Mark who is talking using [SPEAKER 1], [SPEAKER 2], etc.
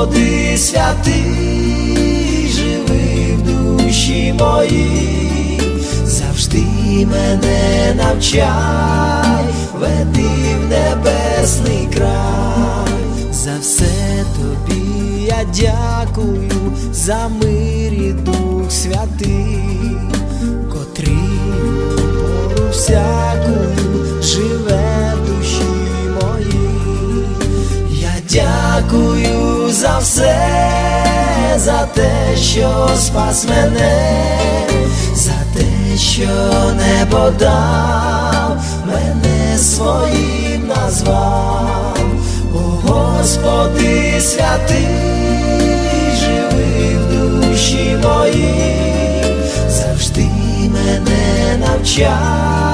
[SPEAKER 1] Господи святий, живи в душі моїй, завжди мене навчай, веди в небесний край, за все тобі я дякую, за мир і дух святий, дякую за все, за те, що спас мене, за те, що небо дав, мене своїм назвав, О Господи святий, живи в душі моїй, завжди мене навчай